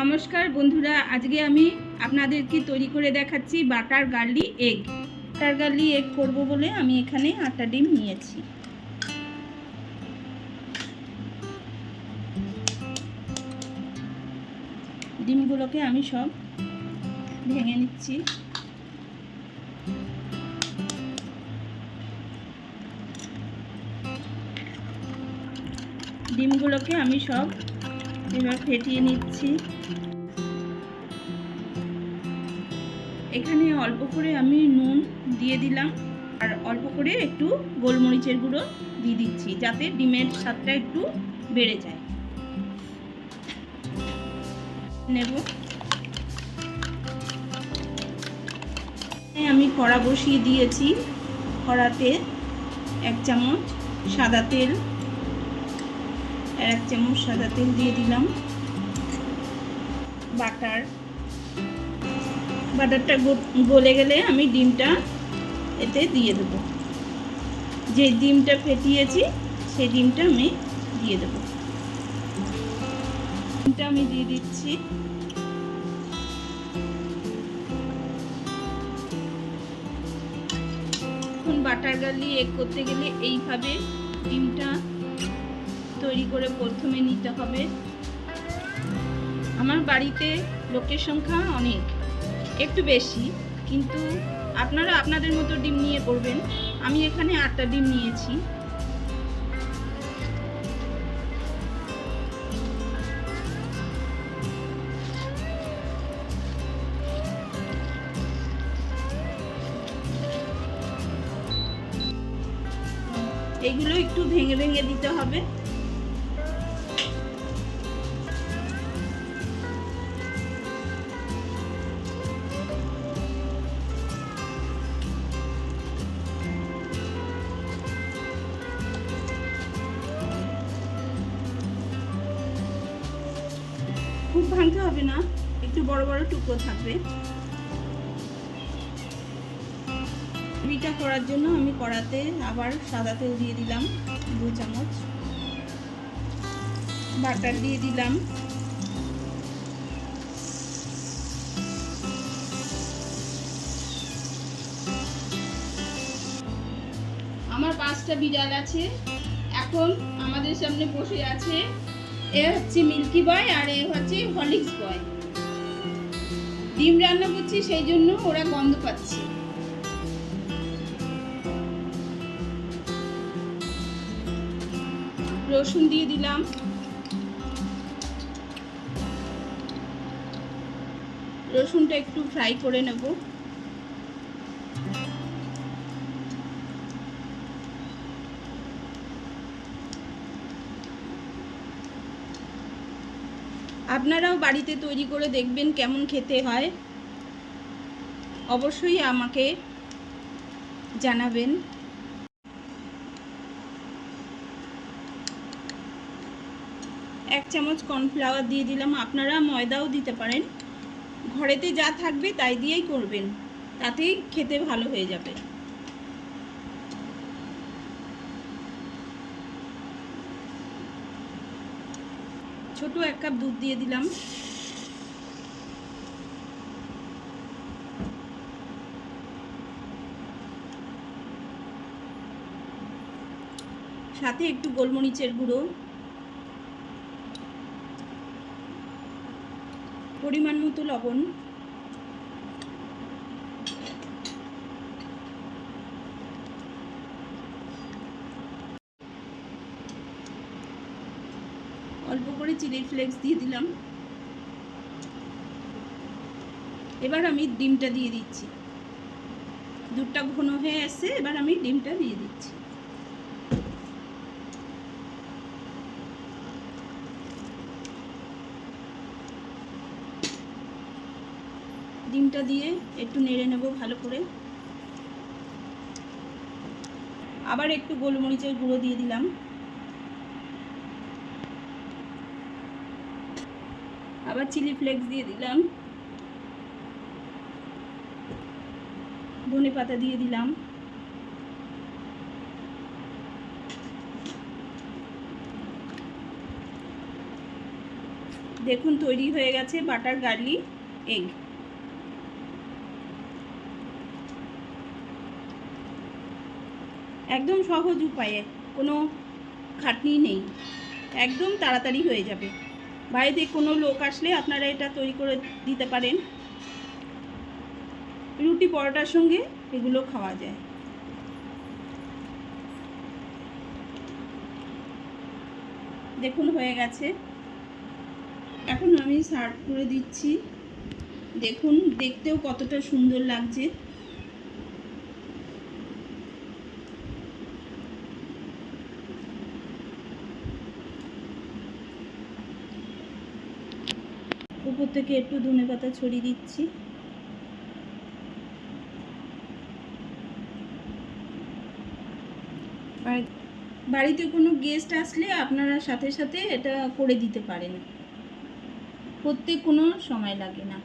নমস্কার বন্ধুরা, আজকে আমি আপনাদেরকে তৈরি করে দেখাচ্ছি butter garlic egg. Butter garlic egg করব বলে আমি এখানে আটটা ডিম নিয়েছি। ডিমগুলোকে আমি সব ভেঙে নিচ্ছি। ডিমগুলোকে আমি সব এবার ফেটিয়ে নিচ্ছি। এখানে অল্প করে আমি নুন দিয়ে দিলাম। আর অল্প করে একটু গোলমরিচের গুঁড়ো দিয়ে দিচ্ছি, যাতে ডিমের স্বাদটা একটু বেড়ে যায়। নেব। আমি কড়া বসিয়ে দিয়েছি। কড়াতে এক চামচ সাদা তেল। এক চামচ সাদা তেল দিয়ে দিলাম। বাটার। বাটারটা গলে গেলে আমি ডিমটা এতে দিয়ে দেবো। যে ডিমটা ফেটিয়েছি সেই ডিমটা আমি দিয়ে দেবো। ডিমটা আমি দিয়ে দিচ্ছি। এখন বাটার গার্লি এগ করতে গেলে এইভাবে ডিমটা তৈরি করে প্রথমে নিতে হবে। আমার বাড়িতে লোকের সংখ্যা অনেক, একটু বেশি, কিন্তু আপনারা আপনাদের মতো ডিম নিয়ে করবেন। আমি এখানে আটটা ডিম নিয়েছি। এগুলো একটু ভেঙে ভেঙে দিতে হবে। ভাঙতে হবে না, একটু বড় বড় টুকরো থাকবে। গ্রেভিটা করার জন্য আমি কড়াতে আবার সাদা তেল দিয়ে দিলাম, দু চামচ। বাটার দিয়ে দিলাম। আমার পাঁচটা বিড়াল আছে। এখন আমাদের সামনে বসে আছে এ হচ্ছে মিল্কি বয় আর এ হচ্ছে হলিক্স বয়। ডিম রান্না করছি, সেই জন্য ওরা গন্ধ পাচ্ছে। রসুন দিয়ে দিলাম। রসুনটা একটু ফ্রাই করে নেব। আপনারাও বাড়িতে তৈরি করে দেখবেন কেমন খেতে হয়। অবশ্যই আমাকে জানাবেন। এক চামচ কর্নফ্লাওয়ার দিয়ে দিলাম। আপনারা ময়দাও দিতে পারেন। ঘরেতে যা থাকবে তাই দিয়েই করবেন। তাতেই খেতে ভালো হয়ে যাবে। ছোট এক কাপ দুধ দিয়ে দিলাম। সাথে একটু গোলমরিচের গুঁড়ো। পরিমাণ মতো লবণ। অল্প করে চিলি ফ্লেক্স দিয়ে দিলাম। এবার আমি ডিমটা দিয়ে দিচ্ছি। দুধটা ঘন হয়ে আসছে, এবার আমি ডিমটা দিয়ে দিচ্ছি। ডিমটা দিয়ে একটু নেড়ে নেব ভালো করে। আবার একটু গোলমরিচের গুঁড়ো দিয়ে দিলাম। আবার চিলি ফ্লেক্স দিয়ে দিলাম। ধনে পাতা দিয়ে দিলাম। দেখুন, তৈরি হয়ে গেছে বাটার গার্লিক এগ। একদম সহজ উপায়ে, কোনো খাটনি নেই। একদম তাড়াতাড়ি হয়ে যাবে। বাড়িতে কোনো লোক আসলে আপনারা এটা তৈরি করে দিতে পারেন। রুটি পরোটার সঙ্গে এগুলো খাওয়া যায়। দেখুন, হয়ে গেছে। এখন আমি সার্ভ করে দিচ্ছি। দেখুন, দেখতেও কতটা সুন্দর লাগছে। উপর থেকে একটু ধনে পাতা ছড়িয়ে দিচ্ছি। বাড়িতে কোনো গেস্ট আসলে আপনারা সাথে সাথে এটা করে দিতে পারেন। করতে কোনো সময় লাগে না।